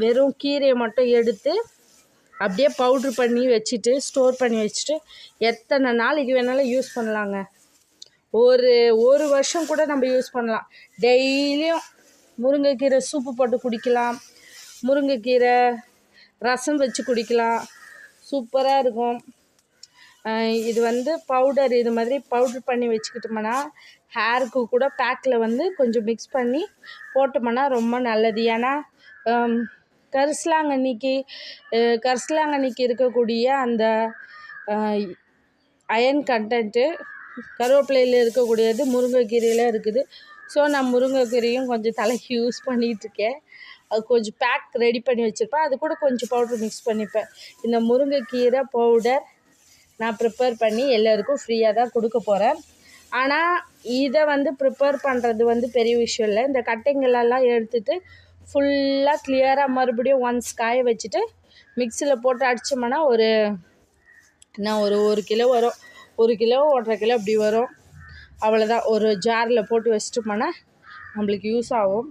வெறும் கீரையை மட்டும் எடுத்து அப்படியே பவுட்ரு பண்ணி வச்சுட்டு ஸ்டோர் பண்ணி வச்சுட்டு எத்தனை நாளைக்கு வேணாலும் யூஸ் பண்ணலாங்க. ஒரு ஒரு வருஷம் கூட நம்ம யூஸ் பண்ணலாம். டெய்லியும் முருங்கைக்கீரை சூப்பு போட்டு குடிக்கலாம். முருங்கைக்கீரை ரசம் வச்சு குடிக்கலாம். சூப்பராக இருக்கும். இது வந்து பவுடர் இது மாதிரி பவுட்ரு பண்ணி வச்சுக்கிட்டோம்னா ஹேருக்கு கூட பேக்கில் வந்து கொஞ்சம் மிக்ஸ் பண்ணி போட்டோம்னா ரொம்ப நல்லது. ஏன்னா கரிசலாங்கண்ணிக்கு கரிசலாங்கண்ணிக்கு இருக்கக்கூடிய அந்த அயன் கண்டென்ட்டு கருவேப்பிலையில் இருக்கக்கூடியது முருங்கைக்கீரையில் இருக்குது. ஸோ நான் முருங்கைக்கீரையும் கொஞ்சம் தலைக்கு யூஸ் பண்ணிகிட்ருக்கேன் அது கொஞ்சம் பேக் ரெடி பண்ணி வச்சுருப்பேன். அது கூட கொஞ்சம் பவுட்ரு மிக்ஸ் பண்ணிப்பேன். இந்த முருங்கைக்கீரை பவுடர் நான் ப்ரிப்பேர் பண்ணி எல்லாருக்கும் ஃப்ரீயாக தான் கொடுக்க போகிறேன் ஆனால் இதை வந்து ப்ரிப்பேர் பண்ணுறது வந்து பெரிய விஷயம் இல்லை. இந்த கட்டைங்களெல்லாம் எடுத்துட்டு ஃபுல்லாக கிளியராக மறுபடியும் ஒன்ஸ் காய வச்சுட்டு மிக்சியில் போட்டு அடித்தோம்னா ஒரு என்ன ஒரு ஒரு கிலோ வரும். ஒரு கிலோ ஒன்றரை கிலோ அப்படி வரும். அவ்வளோதான் ஒரு ஜாரில் போட்டு வச்சுட்டோம்னா நம்மளுக்கு யூஸ் ஆகும்.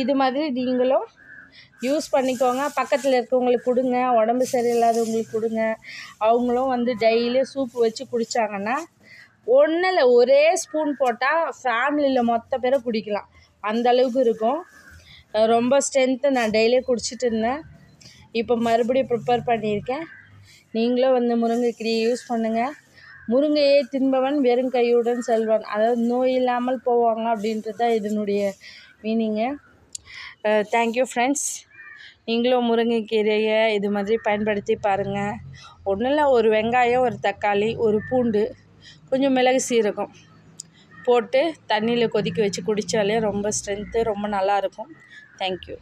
இது மாதிரி நீங்களும் யூஸ் பண்ணிக்கோங்க. பக்கத்தில் இருக்கவங்களுக்கு கொடுங்க. உடம்பு சரியில்லாதவங்களுக்கு கொடுங்க. அவங்களும் வந்து டெய்லியும் சூப்பு வச்சு குடித்தாங்கன்னா ஒன்றும் இல்லை ஒரே ஸ்பூன் போட்டால் ஃபேமிலியில் மொத்த பேரை குடிக்கலாம். அந்த அளவுக்கு இருக்கும். ரொம்ப ஸ்ட்ரென்த்து நான் டெய்லியும் குடிச்சிட்டு இருந்தேன். இப்போ மறுபடியும் ப்ரிப்பேர் பண்ணியிருக்கேன். நீங்களும் வந்து முருங்கைக்கீரையை யூஸ் பண்ணுங்கள் முருங்கையை தின்பவன் வெறும் கையுடன் செல்வான். அதாவது நோய் இல்லாமல் போவாங்க அப்படின்றது தான் இதனுடைய மீனிங்கு தேங்க்யூ ஃப்ரெண்ட்ஸ் நீங்களும் முருங்கைக்கீரையை இது மாதிரி பயன்படுத்தி பாருங்கள் ஒன்றும் இல்லை ஒரு வெங்காயம் ஒரு தக்காளி ஒரு பூண்டு கொஞ்சம் மிளகு சீரகம். போட்டு தண்ணியில் கொதிக்க வச்சு குடித்தாலே ரொம்ப ஸ்ட்ரென்த்து ரொம்ப நல்லாயிருக்கும் தேங்க்யூ